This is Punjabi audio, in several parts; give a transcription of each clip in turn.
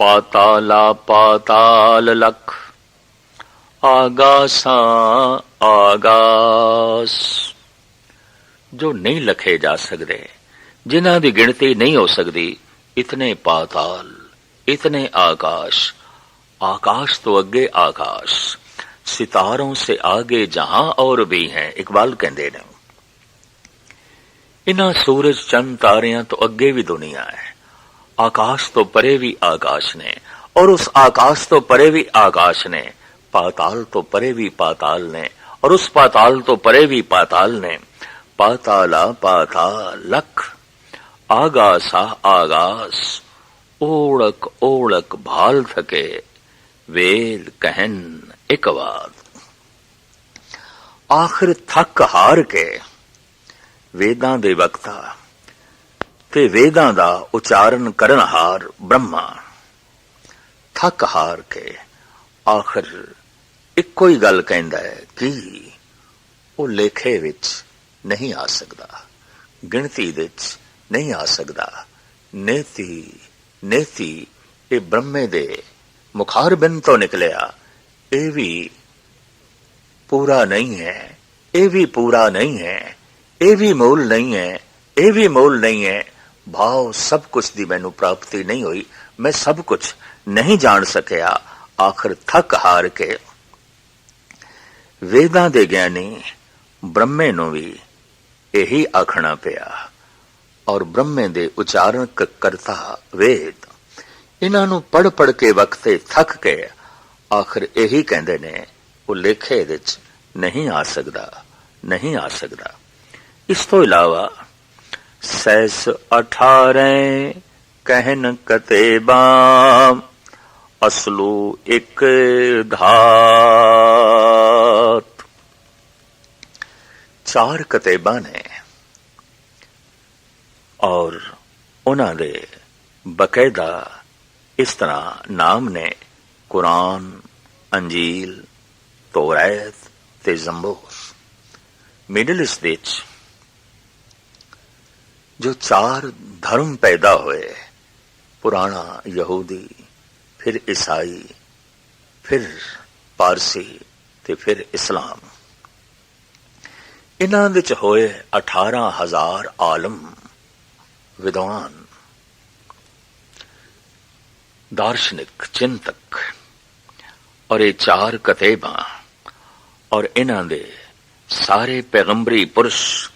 ਪਾਤਾਲਾ ਪਾਤਾਲ ਲਖ ਆਗਾਸਾਂ ਆਗਾਸ ਜੋ ਨਹੀਂ ਲਖੇ ਜਾ ਸਕਦੇ ਜਿਨ੍ਹਾਂ ਦੀ ਗਿਣਤੀ ਨਹੀਂ ਹੋ ਸਕਦੀ ਇਤਨੇ ਪਾਤਾਲ इतने आकाश आकाश तो अगे आकाश सितारों से आगे जहां और भी हैं इकबाल कहते ने इन्हां सूरज चंद तारियां तो अगे भी दुनिया है आकाश तो परे भी आकाश ने, और उस आकाश तो परे भी आकाश ने, पाताल तो परे भी पाताल ने, और उस पाताल तो परे भी पाताल ने, पाताला पातालक, आगासा आगास, ओड़क ओड़क भाल थके वेद कहन एक बात आखिर थक हार के, वेदा दे वक्ता ਤੇ ਵੇਦਾਂ ਦਾ ਉਚਾਰਨ ਕਰਨ ਹਾਰ ਬ੍ਰਹਮਾ। ਥੱਕ ਹਾਰ ਕੇ ਆਖਰ ਇੱਕੋ ਹੀ ਗੱਲ ਕਹਿੰਦਾ ਹੈ ਕਿ ਉਹ ਲੇਖੇ ਵਿੱਚ ਨਹੀਂ ਆ ਸਕਦਾ, ਗਿਣਤੀ ਵਿੱਚ ਨਹੀਂ ਆ ਸਕਦਾ। ਨੇਤੀ ਨੇਤੀ, ਇਹ ਬ੍ਰਹਮੇ ਦੇ ਮੁਖਾਰਬਿੰਦ ਤੋਂ ਨਿਕਲਿਆ। ਇਹ ਵੀ ਪੂਰਾ ਨਹੀਂ ਹੈ, ਇਹ ਵੀ ਪੂਰਾ ਨਹੀਂ ਹੈ, ਇਹ ਵੀ ਮੂਲ ਨਹੀਂ ਹੈ, ਇਹ ਵੀ ਮੂਲ ਨਹੀਂ ਹੈ। ਭਾਵ ਸਭ ਕੁਝ ਦੀ ਮੈਨੂੰ ਪ੍ਰਾਪਤੀ ਨਹੀਂ ਹੋਈ। ਮੈਂ ਸਭ ਕੁਝ ਨਹੀਂ ਜਾਣ ਸਕਿਆ। ਆਖਰ ਥੱਕ ਹਾਰ ਕੇ ਵੇਦਾਂ ਦੇ ਗਿਆਨੀ ਬ੍ਰਹਮੇ ਨੂੰ ਵੀ ਇਹੀ ਆਖਣਾ ਪਿਆ। ਔਰ ਬ੍ਰਹਮੇ ਦੇ ਉਚਾਰਨ ਕਰਤਾ ਵੇਦ ਇਹਨਾਂ ਨੂੰ ਪੜ ਪੜ ਕੇ ਵਕਤੇ ਥੱਕ ਕੇ ਆਖਰ ਇਹੀ ਕਹਿੰਦੇ ਨੇ, ਉਹ ਲੇਖੇ ਵਿੱਚ ਨਹੀਂ ਆ ਸਕਦਾ, ਨਹੀਂ ਆ ਸਕਦਾ। ਇਸ ਤੋਂ ਇਲਾਵਾ ਸੈਸ 18 ਕਹਿਨ ਕਤੇਬਾ, ਅਸਲੂ ਇੱਕ ਧਾਤ ਚਾਰ ਕਤੇਬਾ ਨੇ ਔਰ ਉਹਨਾਂ ਦੇ ਬਕਾਇਦਾ ਇਸ ਤਰ੍ਹਾਂ ਨਾਮ ਨੇ ਕੁਰਾਨ, ਅੰਜੀਲ, ਤੋਰਾਤ ਤੇ ਜ਼ੰਬੂਰ। ਮਿਡਲ ਈਸਟ ਵਿੱਚ ਜੋ ਚਾਰ ਧਰਮ ਪੈਦਾ ਹੋਏ, ਪੁਰਾਣਾ ਯਹੂਦੀ, ਫਿਰ ਈਸਾਈ, ਫਿਰ ਪਾਰਸੀ ਤੇ ਫਿਰ ਇਸਲਾਮ। ਇਹਨਾਂ ਵਿੱਚ ਹੋਏ 18000 ਆਲਮ ਵਿਦਵਾਨ, ਦਾਰਸ਼ਨਿਕ ਚਿੰਤਕ ਔਰ ਇਹ ਚਾਰ ਕਤੇਬਾਂ ਔਰ ਇਹਨਾਂ ਦੇ ਸਾਰੇ ਪੈਗੰਬਰੀ ਪੁਰਸ਼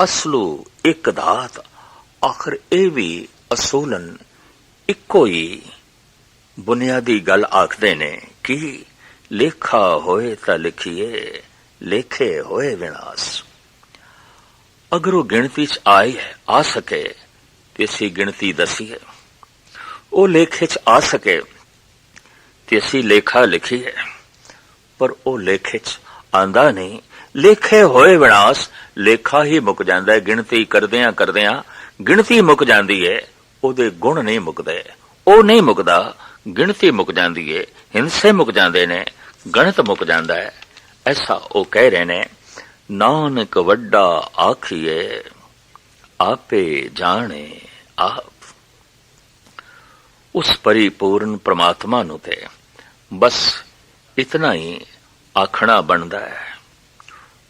ਅਸਲੂ ਇੱਕ ਧਾਤ ਆਖਰ ਇਹ ਵੀ ਅਸੂਲਨ ਇੱਕੋ ਹੀ ਬੁਨਿਆਦੀ ਗੱਲ ਆਖਦੇ ਨੇ ਕਿ ਲੇਖਾ ਹੋਏ ਤਾਂ ਲਿਖੀਏ, ਲੇਖੇ ਹੋਏ ਵਿਨਾਸ਼। ਅਗਰ ਉਹ ਗਿਣਤੀ ਚ ਆਈ ਆ ਸਕੇ ਤੇ ਅਸੀਂ ਗਿਣਤੀ ਦਸੀਏ। ਉਹ ਲੇਖੇ ਚ ਆ ਸਕੇ ਤੇ ਅਸੀਂ ਲੇਖਾ ਲਿਖੀਏ। ਪਰ ਉਹ ਲੇਖੇ ਚ ਆਂਦਾ ਨਹੀਂ ਲੇਖੇ ਹੋਏ ਵਿਨਾਸ਼, ਲੇਖਾ ਹੀ ਮੁੱਕ ਜਾਂਦਾ ਹੈ, ਗਿਣਤੀ ਕਰਦਿਆਂ ਕਰਦਿਆਂ। ਗਿਣਤੀ ਮੁੱਕ ਜਾਂਦੀ ਹੈ ਉਹਦੇ ਗੁਣ ਨਹੀਂ ਮੁੱਕਦੇ। ਉਹ ਨਹੀਂ ਮੁੱਕਦਾ, ਗਿਣਤੀ ਮੁੱਕ ਜਾਂਦੀ ਹੈ ਹਿੰਸੇ ਮੁੱਕ ਜਾਂਦੇ ਨੇ, ਗਣਿਤ ਮੁੱਕ ਜਾਂਦਾ ਹੈ। ਐਸਾ ਉਹ ਕਹਿ ਰਹੇ ਨੇ, ਨਾਨਕ ਵੱਡਾ ਆਖੀਏ ਆਪੇ ਜਾਣੇ ਆਪ। ਉਸ ਪਰਿਪੂਰਨ ਪ੍ਰਮਾਤਮਾ ਨੂੰ ਤੇ ਬਸ ਇਤਨਾ ਹੀ ਆਖਣਾ ਬਣਦਾ ਹੈ।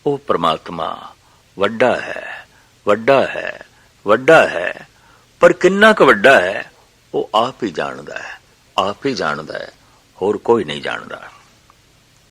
ਉਹ ਪ੍ਰਮਾਤਮਾ ਵੱਡਾ ਹੈ ਵੱਡਾ ਹੈ ਵੱਡਾ ਹੈ, ਪਰ ਕਿੰਨਾ ਕੁ ਵੱਡਾ ਹੈ, ਉਹ ਆਪ ਹੀ ਜਾਣਦਾ ਹੈ, ਆਪ ਹੀ ਜਾਣਦਾ ਹੈ, ਹੋਰ ਕੋਈ ਨਹੀਂ ਜਾਣਦਾ।